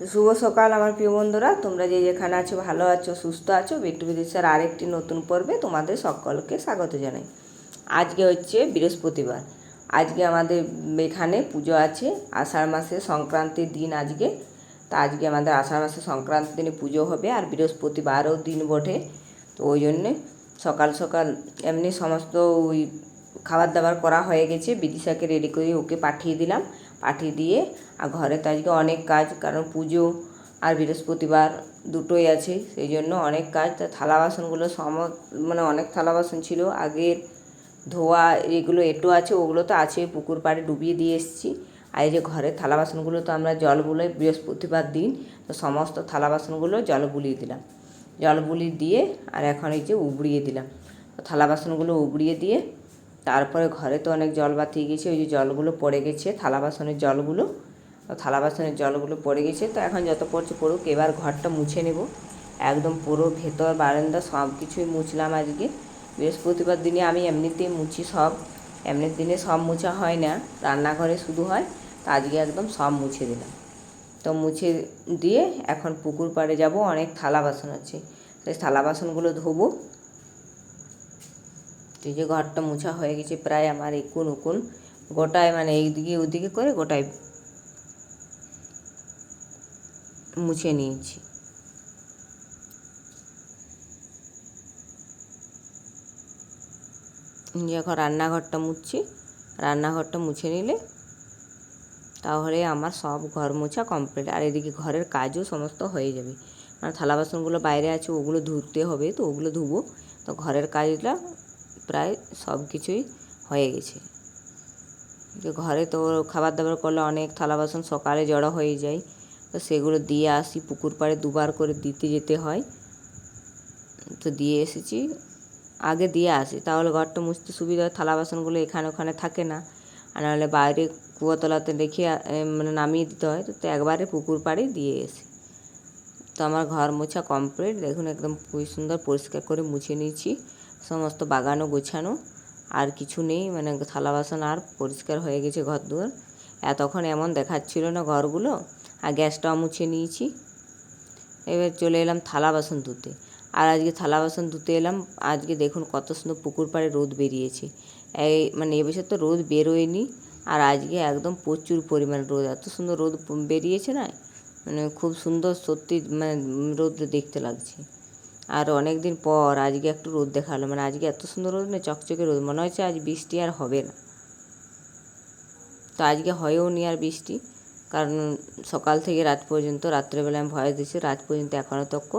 তো শুভ সকাল আমার প্রিয় বন্ধুরা। তোমরা যে যেখানে আছো, ভালো আছো, সুস্থ আছো, বিট্টু বিদেশের আরেকটি নতুন পর্বে তোমাদের সকলকে স্বাগত জানাই। আজকে হচ্ছে বৃহস্পতিবার। আজকে আমাদের এখানে পুজো আছে, আষাঢ় মাসে সংক্রান্তির দিন আজকে। তা আজকে আমাদের আষাঢ় মাসে সংক্রান্তির দিনে পুজো হবে আর বৃহস্পতিবারও দিন বটে। তো ওই জন্যে সকাল সকাল এমনি সমস্ত ওই খাবার দাবার করা হয়ে গেছে। বিদিশাকে রেডি করে ওকে পাঠিয়ে দিলাম। পাঠিয়ে দিয়ে, আর ঘরে তো আজকে অনেক কাজ, কারণ পুজো আর বৃহস্পতিবার দুটোই আছে, সেই জন্য অনেক কাজ। তা থালা বাসনগুলো সম মানে অনেক থালা বাসন ছিল, আগের ধোয়া এগুলো এটো আছে, ওগুলো তো আছে, পুকুর পাড়ে ডুবিয়ে দিয়ে এসেছি। আর এই যে ঘরের থালা বাসনগুলো তো আমরা জল বুলাই বৃহস্পতিবার দিন, তো সমস্ত থালা বাসনগুলো জল বুলিয়ে দিলাম। জল বুলিয়ে দিয়ে, আর এখন এই যে উবড়িয়ে দিলাম। তো থালা বাসনগুলো উবড়িয়ে দিয়ে তারপরে ঘরে তো অনেক জল বাতিয়ে গেছে, ওই যে জলগুলো পড়ে গেছে, থালা বাসনের জলগুলো, থালা বাসনের জলগুলো পড়ে গেছে, তো এখন যত পড়ছে পড়ুক, এবার ঘরটা মুছে নেব। একদম পুরো ভেতর, বারান্দা, সব কিছুই মুছলাম আজকে। বৃহস্পতিবার দিনে আমি এমনিতেই মুছি সব, এমনির দিনে সব মুছা হয় না, রান্নাঘরে শুধু হয়, তো আজকে একদম সব মুছে দিলাম। তো মুছে দিয়ে এখন পুকুর পাড়ে যাব, অনেক থালা বাসন আছে। সেই থালা বাসনগুলো ধোবো তো যে ঘরটা মুছা হয়ে গেছে প্রায় আমার একুন উকুন। গোটায় মানে এইদিকে ওদিকে করে গোটায় মুছে নিয়েছি। এখন রান্নাঘরটা মুছছি, রান্নাঘরটা মুছে নিলে তাহলে আমার সব ঘর মোছা কমপ্লিট আর এদিকে ঘরের কাজও সমস্ত হয়ে যাবে। মানে থালা বাসনগুলো বাইরে আছে, ওগুলো ধুতে হবে তো, ওগুলো ধুবো। তো ঘরের কাজটা প্রায় সব কিছুই হয়ে গেছে। ঘরে তো খাবার দাবার করলে অনেক থালা বাসন সকালে জড়ো হয়ে যায়। তো সেগুলো দিয়ে আসি, পুকুর পাড়ে দুবার করে দিতে যেতে হয়। তো দিয়ে এসেছি। আগে দিয়ে আসি, তাহলে ঘরটা মুছতে সুবিধা হয়, থালা বাসনগুলো এখানে ওখানে থাকে না। আর নাহলে বাইরে কুয়োতলাতে রেখে মানে নামিয়ে দিতে হয়। তো তো একবারে পুকুর পাড়ে দিয়ে এসি তো আমার ঘর মোছা কমপ্লিট দেখুন একদম খুবই সুন্দর পরিষ্কার করে মুছে নিয়েছি। সমস্ত বাগানও গোছানো, আর কিছু নেই মানে থালা বাসন আর পরিষ্কার হয়ে গেছে ঘর দুয়ার। এতক্ষণ এমন দেখাচ্ছিল না ঘরগুলো, আর গ্যাসটাও মুছে নিয়েছি। এবার চলে এলাম থালা বাসন ধুতে। আর আজকে থালা বাসন ধুতে এলাম, আজকে দেখুন কত সুন্দর পুকুর পাড়ে রোদ বেরিয়েছে। এই মানে এবছর তো রোদ বেরোয়নি, আর আজকে একদম প্রচুর পরিমাণ রোদ, এত সুন্দর রোদ বেরিয়েছে না মানে খুব সুন্দর সত্যি মানে রোদ দেখতে লাগছে। আর অনেক দিন পর আজকে একটু রোদ দেখাল। মানে আজকে এত সুন্দর রোদ না চকচকে রোদ। মনে হচ্ছে আজ বৃষ্টি আর হবে না। তো আজকে হয়েও নি আর বৃষ্টি। কারণ সকাল থেকে রাত পর্যন্ত, রাত্রেবেলা আমি ভয় দিচ্ছি, রাত পর্যন্ত এখনও তক্ক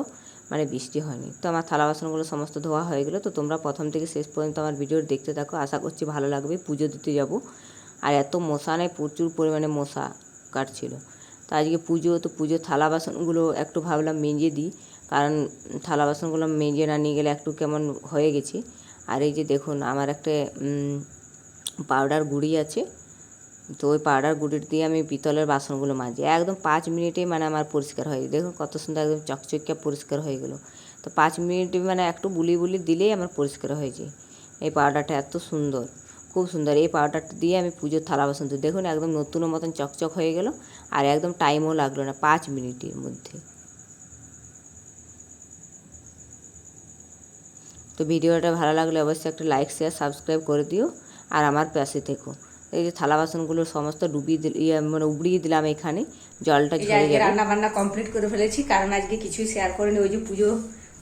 মানে বৃষ্টি হয়নি। তো আমার থালা বাসনগুলো সমস্ত ধোয়া হয়ে গেলো। তো তোমরা প্রথম থেকে শেষ পর্যন্ত আমার ভিডিও দেখতে থাকো। আশা করছি ভালো লাগবে। পুজো দিতে যাব। আর এত মশা নেই, প্রচুর পরিমাণে মশা কাটছিল। তো আজকে পুজো, তো পুজোর থালা বাসনগুলো একটু ভাবলাম মেজে দিই। কারণ থালা বাসনগুলো মেজে না নিয়ে গেলে একটু কেমন হয়ে গেছে। আর এই যে দেখুন, আমার একটা পাউডার গুঁড়ি আছে। তো ওই পাউডার গুঁড়ির দিয়ে আমি পিতলের বাসনগুলো মাজি। একদম পাঁচ মিনিটেই মানে আমার পরিষ্কার হয়ে দেখুন কত সুন্দর একদম চকচকে পরিষ্কার হয়ে গেলো। তো পাঁচ মিনিট মানে একটু বুলি বুলি দিলেই আমার পরিষ্কার হয়ে যায়। এই পাউডারটা এত সুন্দর, খুব সুন্দর। এই পাউডারটা দিয়ে আমি পুজোর থালা বাসন ধুই। দেখুন একদম নতুন মতন চকচক হয়ে গেল। আর একদম টাইমও লাগল না, পাঁচ মিনিটের মধ্যে। তো ভিডিওটা ভালো লাগলে অবশ্যই একটা লাইক শেয়ার সাবস্ক্রাইব করে দিও আর আমার পাশে থেকো। এই যে থালা বাসনগুলো সমস্ত ডুবিয়ে দিল ইয়ে মানে উবড়িয়ে দিলাম এখানে জলটা ঝরে রান্না বান্না কমপ্লিট করে ফেলেছি কারণ আজকে কিছুই শেয়ার করিনি। ওই যে পুজো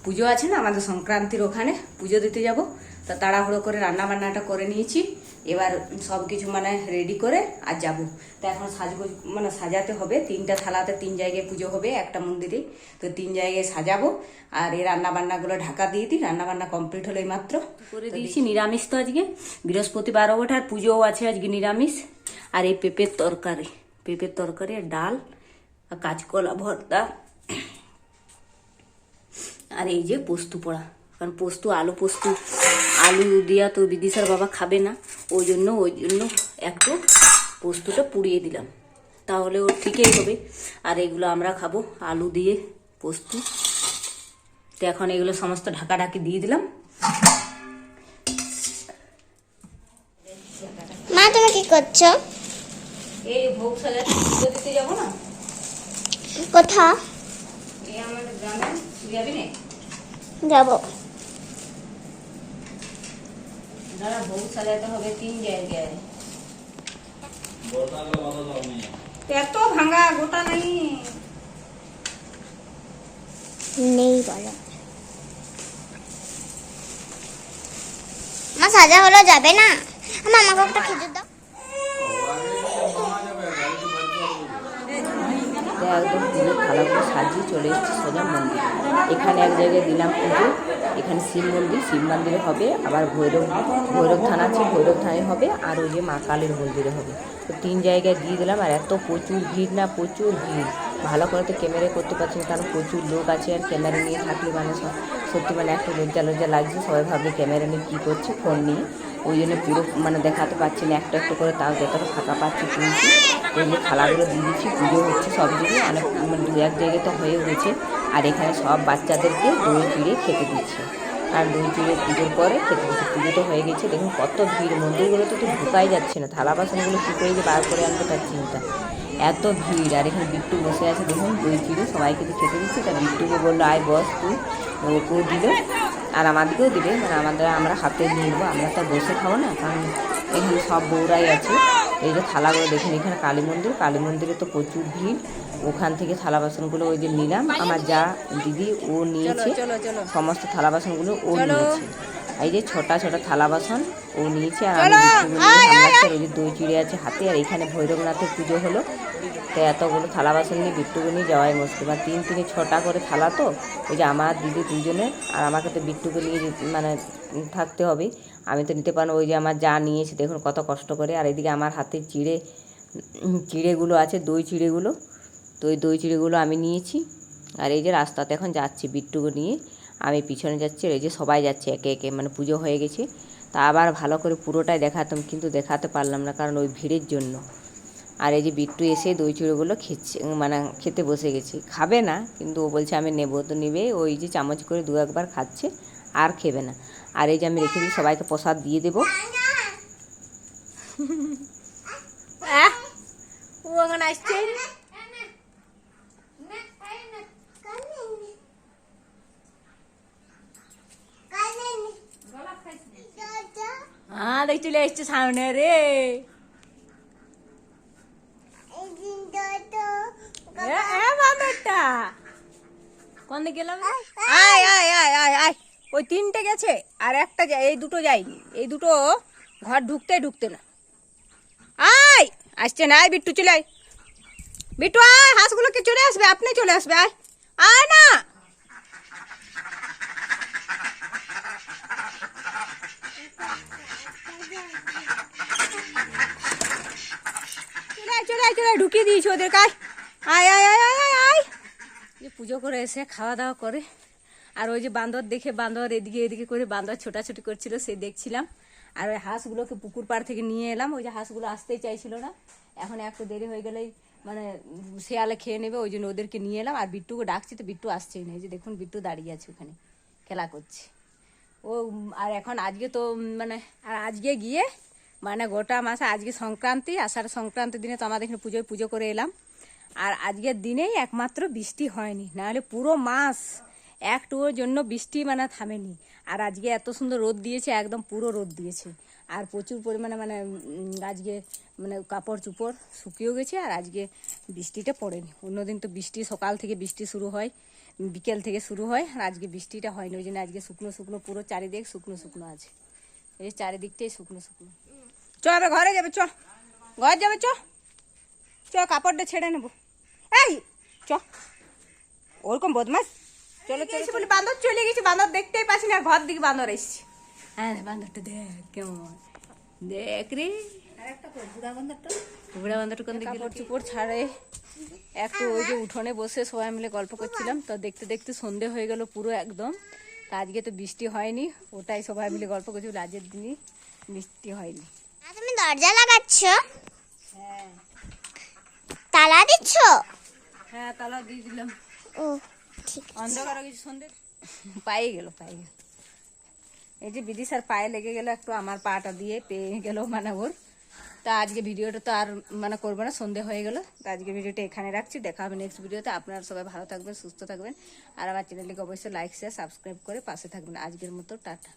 পুজো আছে না আমাদের সংক্রান্তির ওখানে পুজো দিতে যাব। তো তাড়াহুড়ো করে রান্না বান্নাটা করে নিয়েছি। এবার সব কিছু মানে রেডি করে আর যাব। তো এখন সাজগোজ মানে সাজাতে হবে। তিনটা থালাতে তিন জায়গায় পুজো হবে একটা মন্দিরে তো তিন জায়গায় সাজাবো। আর এই রান্নাবান্নাগুলো ঢাকা দিয়ে দিই। রান্নাবান্না কমপ্লিট হলো মাত্র। করে দিয়েছি নিরামিষ তো আজকে। বৃহস্পতিবারও ওঠে আর পুজোও আছে আজকে নিরামিষ। আর এই পেঁপের তরকারি। পেঁপের তরকারি আর ডাল আর কাঁচকলা ভর্তা। আর এই যে পোস্ত পোড়া। কারণ পোস্ত আলু পোস্ত আলু দিয়া তো বিদিশার বাবা খাবে না। ওই জন্য ওই জন্য একটু পোস্তটা পুড়িয়ে দিলাম। তাহলে ও ঠিকই হবে। আর এগুলো আমরা খাব আলু দিয়ে পোস্ত। তো এখন এগুলো সমস্ত ঢাকা ঢাকি দিয়ে দিলাম। মা তুমি কি করছ? এই ভোগ সাজাতে যাব না? কোথা এই আমাদের গ্রামে যাবি না যাব। দাদা বউ সাজাতে হবে তিন জায়গায় এত ভাঙা গোটা নাই নেই বলো আমার সাজা হলো যাবে না আমার আমাকে একটা খেজুর দাও একদম পুজোর থালাগুলো সাজিয়ে চলে এসেছি সোজা মন্দির। এখানে এক জায়গায় দিলাম পুজো, এখানে শিব মন্দির, শিব মন্দিরে হবে, আবার ভৈরব ভৈরব থানা আছে, ভৈরব থানায় হবে, আর ওই যে মা কালীর মন্দিরে হবে। তো তিন জায়গায় দিয়ে দিলাম, আর এত প্রচুর ভিড় না, প্রচুর ভিড়। ভালো করে তো ক্যামেরা করতে পারছি কারণ প্রচুর লোক আছে আর ক্যামেরা নিয়ে থাকলে মানে সত্যি মানে একটা লজ্জা লজ্জা লাগছে। সবাই ভাববে ক্যামেরা নিয়ে কী করছে, ফোন নিয়ে। ওই জন্য পুরো মানে দেখাতে পারছি না, একটা একটু করে তাও যতটা ফাঁকা পাচ্ছি তুলছি, ওই যে থালাগুলো দিয়ে দিচ্ছি, পুজো হচ্ছে সব দিকে, অনেক মানে দু এক জায়গায় তো হয়ে গেছে, আর এখানে সব বাচ্চাদেরকে দই চিড়ে খেতে দিচ্ছে। আর দই চিড়ে পুজোর পরে খেতে দিচ্ছে, পুজো তো হয়ে গেছে, দেখুন কত ভিড়, মন্দিরগুলোতে তো ঢুকাই যাচ্ছে না, থালা বাসনগুলো কী করে যে বার করে আনতে তার চিন্তা। এত ভিড়, আর এখানে বিট্টু বসে আছে, দেখুন দই চিড়ে সবাইকে তো খেতে দিচ্ছে তা বিট্টুকে বলল, আয় বস তুই। ওকেও দিল আর আমাদেরকেও দিবে মানে আমাদের আমরা হাতে নিয়ে নেব আমরা তো বসে খাব না কারণ এখানে সব বউরাই আছে। এই যে থালাগুলো দেখুন এখানে কালী মন্দির কালী মন্দিরে তো প্রচুর ভিড়। ওখান থেকে থালা বাসনগুলো ওই যে নিলাম আমার যা দিদি ও নিয়েছে সমস্ত থালা বাসনগুলো ও নিয়েছে। এই যে ছোটা ছোটা থালা বাসন ও নিয়েছে আর আমি। ওই যে দই চিড়ে আছে হাতে আর এখানে ভৈরবনাথের পুজো হলো। তো এতগুলো থালা বাসন নিয়ে বিট্টুকে নিয়ে যাওয়াই মুশকিল। আর তিন তিনে ছটা করে থালা তো ওই যে আমার দিদি দুজনে আর আমাকে তো বিট্টুকে নিয়ে মানে থাকতে হবে। আমি তো নিতে পারব ওই যে আমার যা নিয়েছে দেখুন কত কষ্ট করে। আর এদিকে আমার হাতে চিড়ে চিড়েগুলো আছে দই চিড়েগুলো। তো ওই দই চিড়েগুলো আমি নিয়েছি। আর এই যে রাস্তাতে এখন যাচ্ছি বিট্টুকে নিয়ে। আমি পিছনে যাচ্ছি এই যে সবাই যাচ্ছে একে একে মানে পুজো হয়ে গেছে। তা আবার ভালো করে পুরোটাই দেখাতাম, কিন্তু দেখাতে পারলাম না, কারণ ওই ভিড়ের জন্য। আর এই যে বিট্টু এসে দই চিড়েগুলো খেচ্ছে মানে খেতে বসে গেছে। খাবে না, কিন্তু ও বলছে আমি নেব। তো নেবে, ওই যে চামচ করে দু একবার খাচ্ছে, আর খেবে না। আর এই যে আমি রেখে দিই, সবাইকে প্রসাদ দিয়ে দেবো। ও এখন আসছে হ্যাঁ দেখ চলে এসছে সামনে রে আয় আয় আয় আয় ওই তিনটে গেছে আর একটা যায় এই দুটো যায়নি এই দুটো ঘর ঢুকতে ঢুকতে না। আয় আসছে না আয় বিট্টু চলে আয় বিট্টু আয় হাঁসগুলোকে চলে আসবে আপনি চলে আসবে আয় আয় না চলে চলে ঢুকিয়ে দিয়েছি ওদের কাজ। আয় আয় আয় আয় আয় আয়। যে পুজো করে এসে খাওয়া দাওয়া করে। আর ওই যে বান্দর দেখে বান্দর এদিকে এদিকে করে বান্দর ছোটাছুটি করছিল সে দেখছিলাম। আর ওই হাঁসগুলোকে পুকুর পাড় থেকে নিয়ে এলাম। ওই যে হাঁসগুলো আসতেই চাইছিল না। এখন একটু দেরি হয়ে গেলেই মানে শেয়ালে খেয়ে নেবে, ওই জন্য ওদেরকে নিয়ে এলাম। আর বিট্টুকে ডাকছি, তো বিট্টু আসছেই না। এই যে দেখুন, বিট্টু দাঁড়িয়ে আছে ওখানে। খেলা করছে। ও আর এখন আজকে তো মানে আর আজকে গিয়ে মানে গোটা মাসে আজকে সংক্রান্তি, আষাঢ় সংক্রান্তির দিনে তো আমাদের এখানে পুজোয় পুজো করে এলাম। আর আজকের দিনেই একমাত্র বৃষ্টি হয়নি, নাহলে পুরো মাস একটুর জন্য বৃষ্টি মানে থামেনি। আর আজকে এত সুন্দর রোদ দিয়েছে, একদম পুরো রোদ দিয়েছে। আর প্রচুর পরিমাণে মানে আজকে মানে কাপড় চুপড় শুকিয়েও গেছে, আর আজকে বৃষ্টিটা পড়েনি। অন্যদিন তো বৃষ্টি, সকাল থেকে বৃষ্টি শুরু হয়। বিকেল থেকে শুরু হয় আর আজকে বৃষ্টিটা হয়নি ওই জন্য আজকে শুকনো শুকনো পুরো চারিদিক শুকনো শুকনো আছে। এই চারিদিকটাই শুকনো শুকনো। চ এবার ঘরে যাবে চ। ঘর যাবে চ। চ কাপড়টা ছেড়ে নেব। এই চ। ওরকম বদমাস। চলো চলো বলে বান্দর চলে গেছি বান্দর দেখতেই পাচ্ছি না ঘর দিকে বান্দর এসছে। হ্যাঁ বান্দরটা দেখ কেমন। দেখ রে। বুড়া বান্দরটা কোন দিকে? কাপড় চুপড় ছাড়ে। একটু ওই যে উঠোনে বসে সবাই মিলে গল্প করছিলাম তো দেখতে দেখতে সন্ধে হয়ে গেল পুরো একদম। তা আজকে তো বৃষ্টি হয়নি ওটাই সবাই মিলে গল্প করছি রাজের দিনই বৃষ্টি হয়নি। তুমি দরজা লাগাচ্ছ? তালা দিচ্ছ? হ্যাঁ তালা দিয়ে দিলাম। ও ঠিক অন্ধকার হয়ে সন্ধে? পায়ে গেল পায়ে গেল। এই যে বিদিশার পায়ে লেগে গেল একটু আমার পাটা দিয়ে পেয়ে গেল মানে ওর তা আজকে ভিডিওটা তো আর মানে করব না, সন্ধে হয়ে গেলো। তো আজকে ভিডিওটা এখানে রাখছি, দেখা হবে নেক্সট ভিডিওতে। আপনারা সবাই ভালো থাকবেন, সুস্থ থাকবেন। আর আমার চ্যানেলটিকে অবশ্যই লাইক শেয়ার সাবস্ক্রাইব করে পাশে থাকবেন। আজকের মতো, টাটা।